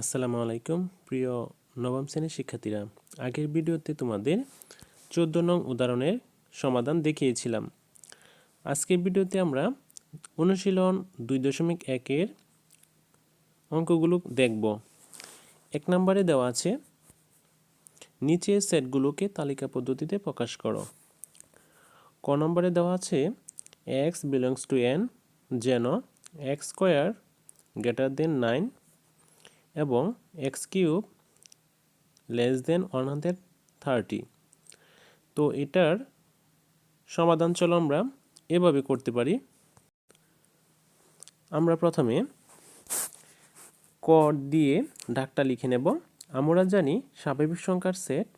আসসালামু আলাইকুম, প্রিয় নবম শ্রেণির শিক্ষার্থীরা। আগের ভিডিওতে তোমাদের চোদ্দ নং উদাহরণের সমাধান দেখিয়েছিলাম। আজকের ভিডিওতে আমরা অনুশীলন দুই দশমিক একের অঙ্কগুলো দেখব। এক নম্বরে দেওয়া আছে, নিচের সেটগুলোকে তালিকা পদ্ধতিতে প্রকাশ করো। ক নম্বরে দেওয়া আছে এক্স বিলংস টু এন যেন x square greater than nine এবং x cube less than one hundred thirty. তো এটার সমাধান চলো আমরা এভাবে করতে পারি। আমরা প্রথমে ক দিয়ে ডাকটা লিখে নেব। আমরা জানি স্বাভাবিক সংখ্যার সেট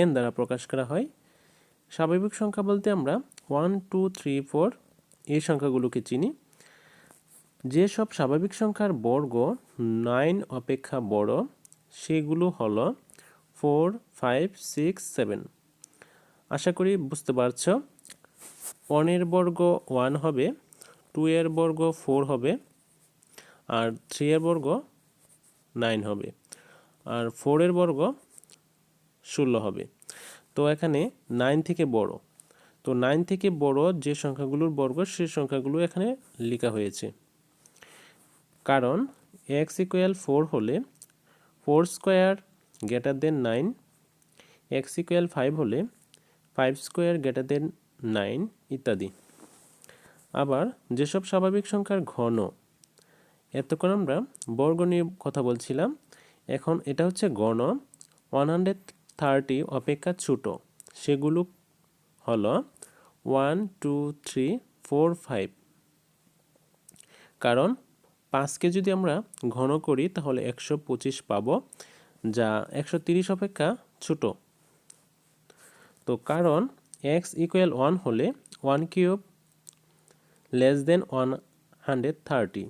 এন দ্বারা প্রকাশ করা হয়। স্বাভাবিক সংখ্যা বলতে আমরা ওয়ান টু থ্রি ফোর এই সংখ্যাগুলোকে চিনি। যেসব স্বাভাবিক সংখ্যার বর্গ নাইন অপেক্ষা বড়, সেগুলো হলো ফোর ফাইভ সিক্স সেভেন আশা করি বুঝতে পারছ। ওয়ানের বর্গ ওয়ান হবে টু এর বর্গ ফোর হবে, আর থ্রি এর বর্গ নাইন হবে, আর ফোরের বর্গ ষোলো হবে। তো এখানে নাইন থেকে বড়। তো নাইন থেকে বড় যে সংখ্যাগুলোর বর্গ, সেই সংখ্যাগুলো এখানে লেখা হয়েছে। কারণ এক্স ইকুয়াল ফোর হলে four square greater than nine x equal five হলে five square greater than nine ইত্যাদি। আবার যেসব স্বাভাবিক সংখ্যার ঘন, এতক্ষণ আমরা বর্গ নিয়ে কথা বলছিলাম, এখন এটা হচ্ছে গণ ওয়ান হান্ড্রেড থার্টি অপেক্ষা ছোট, সেগুলো হলো one two three four five কারণ পাঁচকে যদি আমরা ঘন করি, তাহলে একশো পঁচিশ পাবো, যা একশো তিরিশ অপেক্ষা ছোট। তো কারণ এক্স ইকুয়াল ওয়ান হলে one cube less than one hundred thirty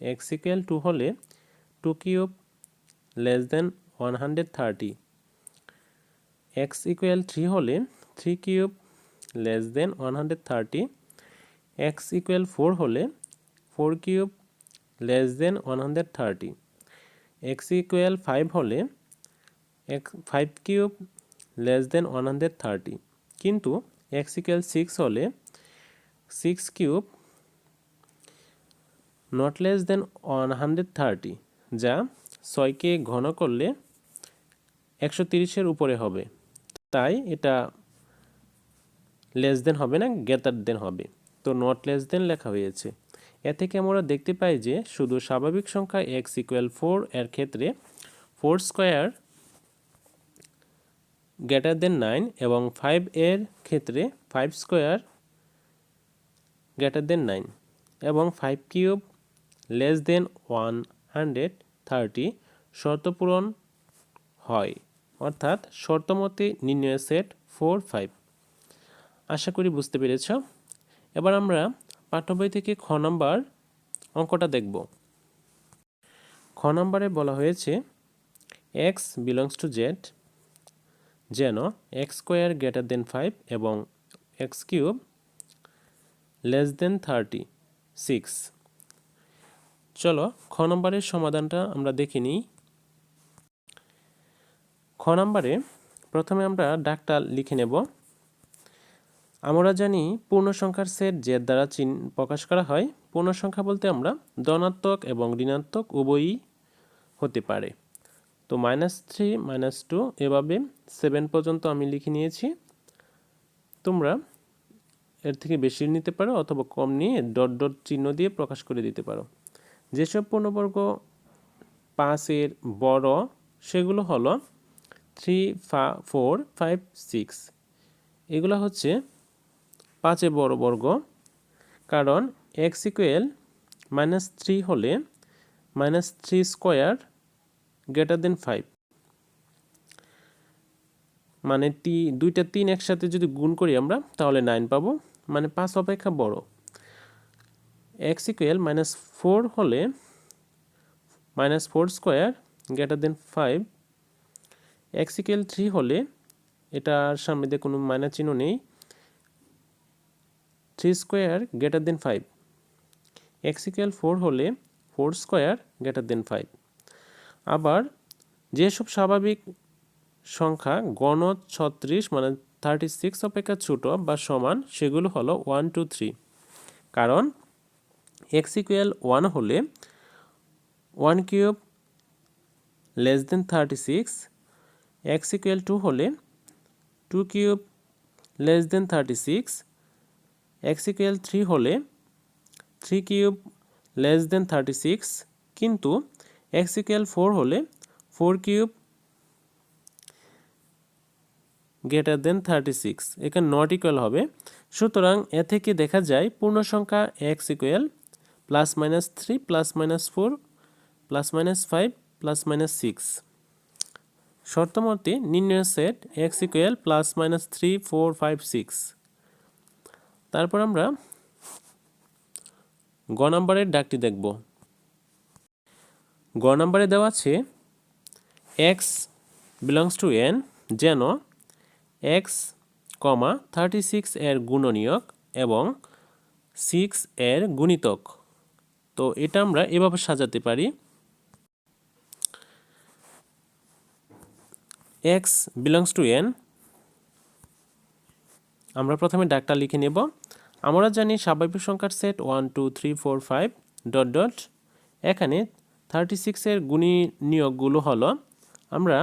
x equal two হলে two cube less than one hundred thirty x equal three হলে three cube less than one hundred thirty x equal four হলে four cube less than one hundred thirty x equal five হলে x five cube less than one hundred thirty কিন্তু x equal six হলে six cube not less than one hundred thirty যা ছয়কে ঘন করলে একশো তিরিশের উপরে হবে। তাই এটা লেস দেন হবে না গ্রেটার দেন হবে। তো নট লেস দেন লেখা হয়েছে। এ থেকে আমরা দেখতে পাই যে শুধু স্বাভাবিক সংখ্যা এক্স ইকুয়াল ফোর এর ক্ষেত্রে four square greater than nine এবং ফাইভ এর ক্ষেত্রে five square greater than nine এবং five cube less than one hundred thirty শর্ত পূরণ হয়। অর্থাৎ শর্তমতে নির্ণয় সেট ফোর ফাইভ আশা করি বুঝতে পেরেছ। এবার আমরা পাঠ্য বই থেকে খ নম্বর অঙ্কটা দেখব। খ নম্বরে বলা হয়েছে এক্স বিলংস টু জেড যেন x square greater than five এবং x cube less than thirty six চলো খ নম্বরের সমাধানটা আমরা দেখে নিই। খ নম্বরে প্রথমে আমরা ডাকটা লিখে নেব। আমরা জানি পূর্ণ সংখ্যার সেট জেড দ্বারা চিন প্রকাশ করা হয়। পূর্ণ সংখ্যা বলতে আমরা ধনাত্মক এবং ঋণাত্মক উভয়ই হতে পারে। তো মাইনাস থ্রি মাইনাস টু এভাবে সেভেন পর্যন্ত আমি লিখে নিয়েছি। তোমরা এর থেকে বেশি নিতে পারো অথবা কম নিয়ে ডট ডট চিহ্ন দিয়ে প্রকাশ করে দিতে পারো। যেসব পূর্ণবর্গ পাঁচের বড়, সেগুলো হলো থ্রি ফা ফোর ফাইভ সিক্স এগুলো হচ্ছে পাঁচে বড় বর্গ, কারণ এক্স ইকুয়েল মাইনাস থ্রি হলে minus three square greater than five মানে তি, দুইটা তিন একসাথে যদি গুণ করি আমরা, তাহলে নাইন পাবো। মানে পাঁচ অপেক্ষা বড়। এক্স ইকুয়েল মাইনাস ফোর হলে minus four square greater than five x equal three হলে, এটার সামনে দিয়ে কোনো মাইনাস চিহ্ন নেই। Three square greater than five. X equal four হলে four square greater than five. আবার যেসব স্বাভাবিক সংখ্যা গণ ছত্রিশ মানে থার্টি সিক্স অপেক্ষা ছোট বা সমান, সেগুলো হলো ওয়ান, টু, থ্রি। কারণ এক্স ইকুয়াল ওয়ান হলে one cube less than thirty six, x equal two হলে two cube less than thirty six x equal three হলে three cube less than thirty six কিন্তু এক্স ইকুয়াল ফোর হলে four cube greater than thirty six এখানে not equal হবে। সুতরাং এ থেকে দেখা যায় পূর্ণ সংখ্যা x equal plus minus three plus minus four plus minus five plus minus six শর্তমতে নির্ণয় set x equal plus minus three four five six তারপর আমরা গ নাম্বারের ডাকটি দেখব। গ নাম্বারে দেওয়া আছে এক্স বিলংস টু এন যেন এক্স কমা থার্টি সিক্স এর গুণনীয়ক এবং সিক্স এর গুণিতক। তো এটা আমরা এভাবে সাজাতে পারি। এক্স বিলংস টু এন আমরা প্রথমে ডাকটা লিখে নেব। আমরা জানি স্বাভাবিক সংখ্যার set one two three four five dot dot এখানে থার্টি সিক্সের গুণী নিয়োগগুলো হলো, আমরা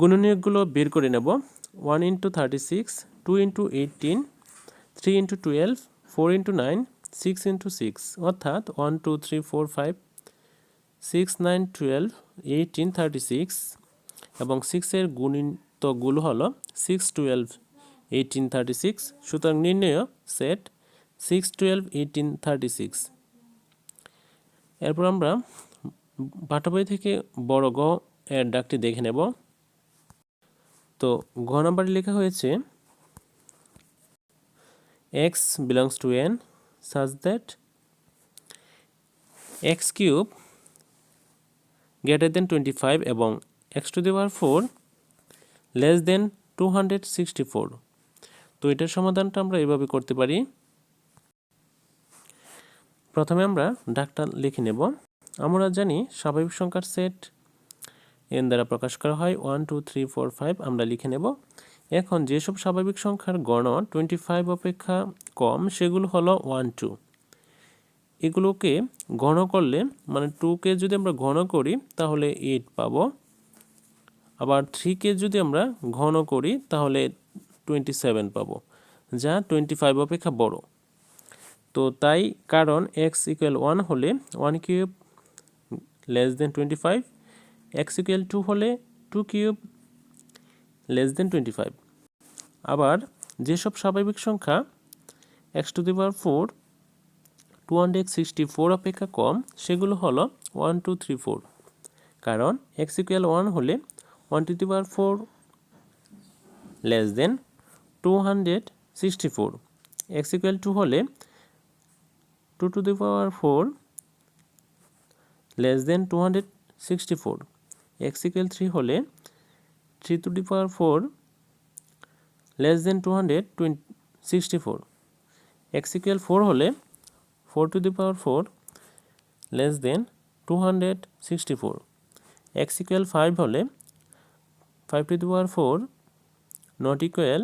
গুণনীয়কগুলো বের করে নেব one into thirty six two into eighteen three into twelve four into nine six into six অর্থাৎ one two three four five six nine twelve eighteen thirty six এবং সিক্সের গুণিতগুলো হলো six twelve eighteen thirty six সুতরাং নির্ণয় set six twelve eighteen thirty six এরপর আমরা বাটাবই থেকে বড় গ এর ডাকটি দেখে নেব। তো ঘ নাম্বারে লেখা হয়েছে x belongs to N such that x cube greater than twenty five এবং x to the power four less than two hundred sixty four তো এটার সমাধানটা আমরা এভাবে করতে পারি। প্রথমে আমরা ডাকটা লিখে নেব। আমরা জানি স্বাভাবিক সংখ্যার সেট এন দ্বারা প্রকাশ করা হয়। One, two, three, four, five আমরা লিখে নেব। এখন যেসব স্বাভাবিক সংখ্যার গণ টোয়েন্টি ফাইভ অপেক্ষা কম, সেগুলো হলো ওয়ান, টু। এগুলোকে ঘন করলে মানে টুকে যদি আমরা ঘন করি, তাহলে এইট পাবো। আবার থ্রিকে যদি আমরা ঘন করি, তাহলে টোয়েন্টি সেভেন পাবো, যা টোয়েন্টি ফাইভ অপেক্ষা বড়। তো তাই কারণ এক্স ইকুয়াল ওয়ান হলে one cube less than twenty five x equal two হলে two cube less than twenty five আবার যেসব স্বাভাবিক সংখ্যা x to the power four two hundred sixty four অপেক্ষা কম, সেগুলো হলো ওয়ান টু থ্রি ফোর কারণ এক্স ইকুয়াল ওয়ান হলে one to the power four less than two hundred sixty four x equal two হলে two to the power four less than two hundred sixty four x equal three হলে three to the power four less than two hundred twenty sixty four x equal four হলে four to the power four less than two hundred sixty four x equal five হলে five to the power four not equal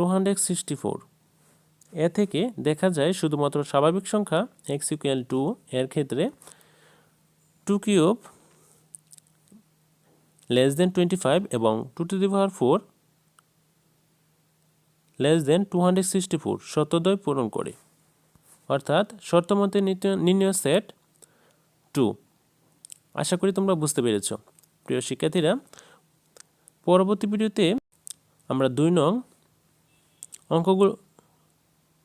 two hundred sixty four এ থেকে দেখা যায় শুধুমাত্র স্বাভাবিক সংখ্যা x equal two এর ক্ষেত্রে two cube less than twenty five এবং two to the power four less than two hundred sixty four পূরণ করে। অর্থাৎ শর্তমতে নির্ণয় সেট টু আশা করি তোমরা বুঝতে পেরেছ। প্রিয় শিক্ষার্থীরা, পরবর্তী ভিডিওতে আমরা দুই নং অঙ্কগুলো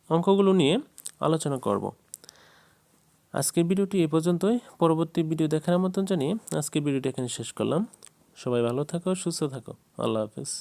অঙ্কগুলো নিয়ে আলোচনা করব। আজকের ভিডিওটি এ পর্যন্তই। পরবর্তী ভিডিও দেখার মতন জানিয়ে আজকের ভিডিওটি এখানে শেষ করলাম। সবাই ভালো থাকো, সুস্থ থাকো। আল্লাহ হাফিজ।